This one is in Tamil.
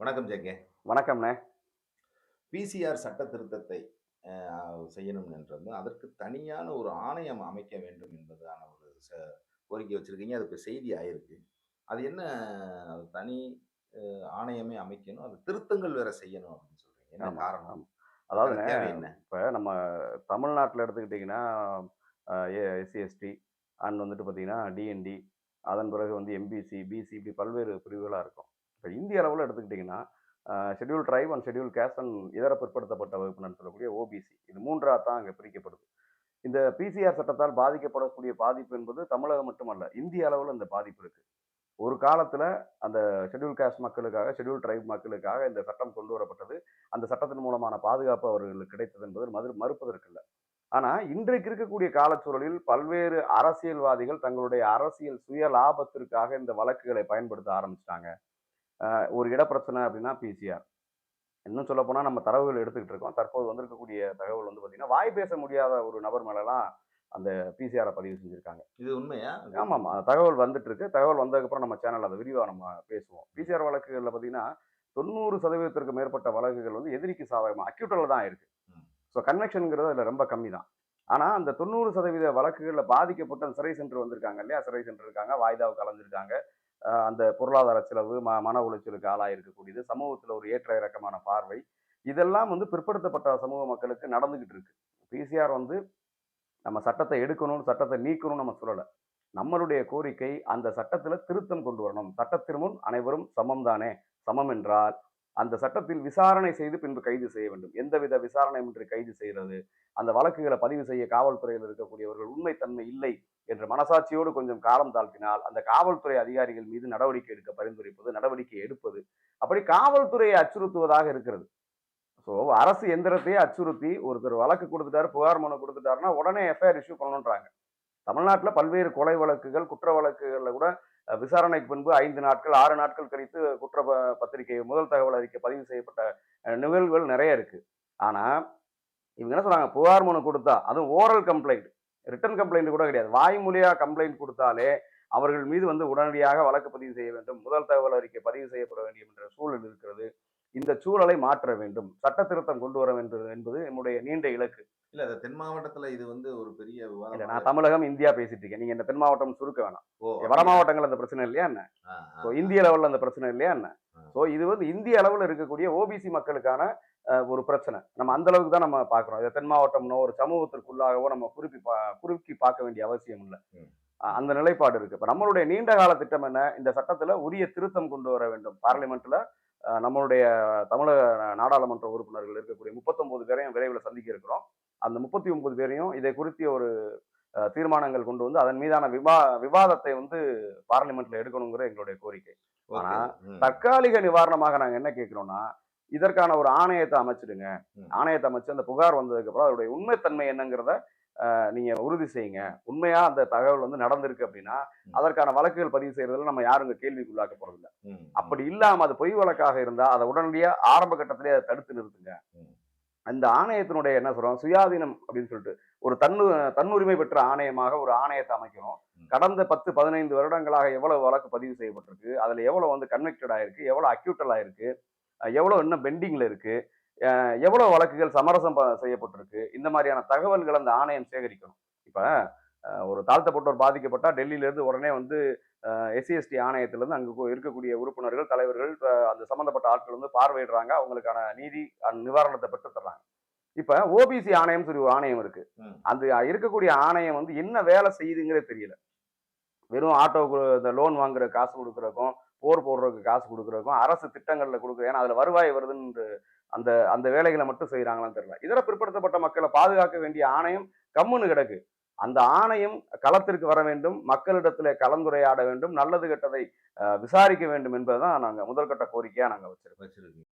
வணக்கம் ஜெகே. வணக்கம்ண்ணே. பிசிஆர் சட்ட திருத்தத்தை செய்யணும் என்றது அதற்கு தனியான ஒரு ஆணையம் அமைக்க வேண்டும் என்பதான ஒரு ச- கோரிக்கை வச்சிருக்கீங்க. அது இப்போ செய்தி ஆயிருக்கு. அது என்ன அது தனி ஆணையமே அமைக்கணும். அது திருத்தங்கள் வேற செய்யணும் அப்படின்னு சொல்றீங்க. என்ன காரணம். அதாவது அதுக்கு தேவை என்ன? இப்போ நம்ம தமிழ்நாட்டில் எடுத்துக்கிட்டிங்கன்னா எஸ்சி எஸ்டி அண்ட் வந்துட்டு பார்த்தீங்கன்னா டிஎன்டி அதன் பிறகு வந்து எம்பிசி பிசி இப்படி பல்வேறு பிரிவுகளாக இருக்கும். இப்போ இந்திய அளவில் எடுத்துக்கிட்டிங்கன்னா schedule tribe and schedule caste and இதர பிற்படுத்தப்பட்ட வகுப்பினர் சொல்லக்கூடிய ஓபிசி இது மூன்றாக தான் அங்கே பிரிக்கப்படுது. இந்த பிசிஆர் சட்டத்தால் பாதிக்கப்படக்கூடிய பாதிப்பு என்பது தமிழகம் மட்டுமல்ல இந்திய அளவில் இந்த பாதிப்பு இருக்குது ஒரு காலத்தில் அந்த ஷெட்யூல் காஸ்ட் மக்களுக்காக ஷெட்யூல் ட்ரைப் மக்களுக்காக இந்த சட்டம் கொண்டு வரப்பட்டது. அந்த சட்டத்தின் மூலமான பாதுகாப்பு அவர்களுக்கு கிடைத்தது என்பது மறு மறுப்பதற்கில்லை. ஆனால் இன்றைக்கு இருக்கக்கூடிய காலச்சூழலில் பல்வேறு அரசியல்வாதிகள் தங்களுடைய அரசியல் சுய லாபத்திற்காக இந்த வழக்குகளை பயன்படுத்த ஆரம்பிச்சிட்டாங்க. ஒரு இடப்பிரச்சனை அப்படின்னா பிசிஆர் இன்னும் சொல்ல போனால் நம்ம தரவுகள் எடுத்துக்கிட்டு இருக்கோம். தற்போது வந்திருக்கக்கூடிய தகவல் வந்து பார்த்தீங்கன்னா வாய் பேச முடியாத ஒரு நபர் மேலலாம் அந்த பிசிஆரை பதிவு செஞ்சுருக்காங்க. இது உண்மையா? ஆமாம் ஆமாம் தகவல் வந்துட்டு இருக்கு தகவல் வந்ததுக்கப்புறம் நம்ம சேனல் அதை விரிவாக நம்ம பேசுவோம். பிசிஆர் வழக்குகளில் பார்த்தீங்கன்னா தொண்ணூறு சதவீதத்திற்கு மேற்பட்ட வழக்குகள் வந்து எதிரிக்கு சாதகமாக அக்யூட்டலில் தான் இருக்கு. ம். ஸோ கன்வெக்ஷனுங்கிறது அதில் ரொம்ப கம்மி தான். ஆனால் அந்த தொண்ணூறு சதவீத வழக்குகளில் பாதிக்கப்பட்ட அந்த சிறை சென்று வந்திருக்காங்க இல்லையா? சிறை சென்று இருக்காங்க வாய்தாவை கலந்துருக்காங்க அந்த பொருளாதார செலவு ம மன உளைச்சலுக்கு ஆளாக இருக்கக்கூடியது சமூகத்தில் ஒரு ஏற்ற இறக்கமான பார்வை. இதெல்லாம் வந்து பிற்படுத்தப்பட்ட சமூக மக்களுக்கு நடந்துக்கிட்டு இருக்கு. பிசிஆர் வந்து நம்ம சட்டத்தை எடுக்கணும் சட்டத்தை நீக்கணும்னு நம்ம சொல்லலை. நம்மளுடைய கோரிக்கை அந்த சட்டத்தில் திருத்தம் கொண்டு வரணும். சட்டத்திற்கு முன் அனைவரும் சமம் தானே சமம் என்றால் அந்த சட்டத்தில் விசாரணை செய்து பின்பு கைது செய்ய வேண்டும். எந்தவித விசாரணையின்றி கைது செய்கிறது அந்த வழக்குகளை பதிவு செய்ய காவல்துறையில் இருக்கக்கூடியவர்கள் உண்மைத்தன்மை இல்லை என்ற மனசாட்சியோடு கொஞ்சம் காலம் தாழ்த்தினால் அந்த காவல்துறை அதிகாரிகள் மீது நடவடிக்கை எடுக்க பரிந்துரைப்பது நடவடிக்கை எடுப்பது அப்படி காவல்துறையை அச்சுறுத்துவதாக இருக்கிறது. ஸோ அரசு எந்திரத்தையே அச்சுறுத்தி ஒருத்தர் வழக்கு கொடுத்துட்டாரு புகார் மனு கொடுத்துட்டாருன்னா உடனே எஃப்ஐஆர் இஷ்யூ பண்ணணுன்றாங்க தமிழ்நாட்டில் பல்வேறு கொலை வழக்குகள் குற்ற வழக்குகளில் கூட விசாரணைக்கு பின்பு ஐந்து நாட்கள் ஆறு நாட்கள் கழித்து குற்ற பத்திரிகை முதல் தகவல் அறிக்கை பதிவு செய்யப்பட்ட நிகழ்வுகள் நிறைய இருக்கு. ஆனா இவங்க என்ன சொன்னாங்க? புகார் மனு கொடுத்தா அதுவும் ஓரல் கம்ப்ளைண்ட் ரிட்டன் கம்ப்ளைண்ட் கூட கிடையாது. வாய்மொழியா கம்ப்ளைண்ட் கொடுத்தாலே அவர்கள் மீது வந்து உடனடியாக வழக்கு பதிவு செய்ய வேண்டும். முதல் தகவல் அறிக்கை பதிவு செய்யப்பட வேண்டும் என்ற சூழல் இருக்கிறது. இந்த சூழலை மாற்ற வேண்டும். சட்ட திருத்தம் கொண்டு வர வேண்டும் என்பது நம்முடைய நீண்ட இலக்கு. இல்ல தென் மாவட்டத்துல இது வந்து ஒரு பெரிய இல்ல நான் தமிழகம் இந்தியா பேசிட்டு இருக்கேன். நீங்க இந்த தென் மாவட்டம் சுருக்க வேணாம். வட மாவட்டங்கள் அந்த பிரச்சனை இல்லையா என்ன. ஸோ இந்திய லெவலில் அந்த பிரச்சனை இல்லையா என்ன. ஸோ இது வந்து இந்திய அளவில் இருக்கக்கூடிய ஓபிசி மக்களுக்கான ஒரு பிரச்சனை. நம்ம அந்த அளவுக்கு தான் நம்ம பார்க்குறோம். இதை தென் மாவட்டம்னோ ஒரு சமூகத்திற்குள்ளாகவோ நம்ம குறிப்பி பா குறுக்கி பார்க்க வேண்டிய அவசியம் இல்லை. அந்த நிலைப்பாடு இருக்கு. இப்போ நம்மளுடைய நீண்ட கால திட்டம் என்ன? இந்த சட்டத்தில் உரிய திருத்தம் கொண்டு வர வேண்டும். பார்லிமெண்ட்ல அஹ், நம்மளுடைய தமிழக நாடாளுமன்ற உறுப்பினர்கள் இருக்கக்கூடிய முப்பத்தொன்பது பேரையும் விரைவில் சந்திக்க இருக்கிறோம் அந்த முப்பத்தி ஒன்பது பேரையும் இதை குறித்து ஒரு தீர்மானங்கள் கொண்டு வந்து அதன் மீதான விவா விவாதத்தை வந்து பார்லிமெண்ட்ல எடுக்கணுங்கிற எங்களுடைய கோரிக்கை. ஆனா. தற்காலிக நிவாரணமாக நாங்க என்ன கேட்கிறோம்னா இதற்கான ஒரு ஆணையத்தை அமைச்சிடுங்க. ஆணையத்தை அமைச்சு அந்த புகார் வந்ததுக்கு அப்புறம் அதோடைய உண்மைத்தன்மை என்னங்கிறத நீங்க உறுதி செய்யுங்க. உண்மையா அந்த தகவல் வந்து நடந்திருக்கு அப்படின்னா. அதற்கான வழக்குகள் பதிவு செய்யறதுல நம்ம யாரும் இங்க கேள்விக்குள்ளாக்க போறதில்ல. ம், ம். அப்படி இல்லாம அது பொய் வழக்காக இருந்தா அதை உடனடியா ஆரம்ப கட்டத்திலே அதை தடுத்து நிறுத்துங்க. அந்த ஆணையத்தினுடைய என்ன சொல்றோம்? சுயாதீனம் அப்படின்னு சொல்லிட்டு ஒரு தன்னு தன்னுரிமை பெற்ற ஆணையமாக ஒரு ஆணையத்தை அமைக்கணும் ம். கடந்த பத்து பதினைந்து வருடங்களாக எவ்வளவு வழக்கு பதிவு செய்யப்பட்டிருக்கு? அதுல எவ்வளவு வந்து கன்வெக்டட் ஆயிருக்கு? எவ்வளவு அக்யூட்டல் ஆயிருக்கு? எவ்வளவு இன்னும் பெண்டிங்ல இருக்கு? அஹ் எவ்வளவு வழக்குகள் சமரசம் செய்யப்பட்டிருக்கு? இந்த மாதிரியான தகவல்கள் அந்த ஆணையம் சேகரிக்கணும். இப்ப ஒரு தாழ்த்தப்பட்டோர் பாதிக்கப்பட்டா டெல்லியில இருந்து உடனே வந்து எஸ்சி எஸ்டி ஆணையத்திலிருந்து அங்கு இருக்கக்கூடிய உறுப்பினர்கள் தலைவர்கள் அந்த சம்பந்தப்பட்ட ஆட்கள் வந்து பார்வையிடுறாங்க. அவங்களுக்கான நீதி நிவாரணத்தை பெற்று தர்றாங்க இப்ப ஓபிசி ஆணையம் சொல்லி ஒரு ஆணையம் இருக்கு. அந்த இருக்கக்கூடிய ஆணையம் வந்து என்ன வேலை செய்யுதுங்கிறே தெரியல. வெறும் ஆட்டோ இந்த லோன் வாங்குற காசு கொடுக்குறதுக்கும் போர் போடுறதுக்கு காசு கொடுக்குறதுக்கும் அரசு திட்டங்கள்ல கொடுக்குற ஏன்னா அதுல வருவாய் வருதுன்னு அந்த அந்த வேலைகளை மட்டும் செய்கிறாங்களான்னு தெரியல. இதர பிற்படுத்தப்பட்ட மக்களை பாதுகாக்க வேண்டிய ஆணையம் கம்முன்னு கிடக்கு. அந்த ஆணையம் களத்திற்கு வர வேண்டும் மக்களிடத்துல கலந்துரையாட வேண்டும் நல்லது கெட்டதை அஹ், விசாரிக்க வேண்டும் என்பதுதான் நாங்க முதல்கட்ட கோரிக்கையாக கோரிக்கையா நாங்க வச்சிருக்கோம்.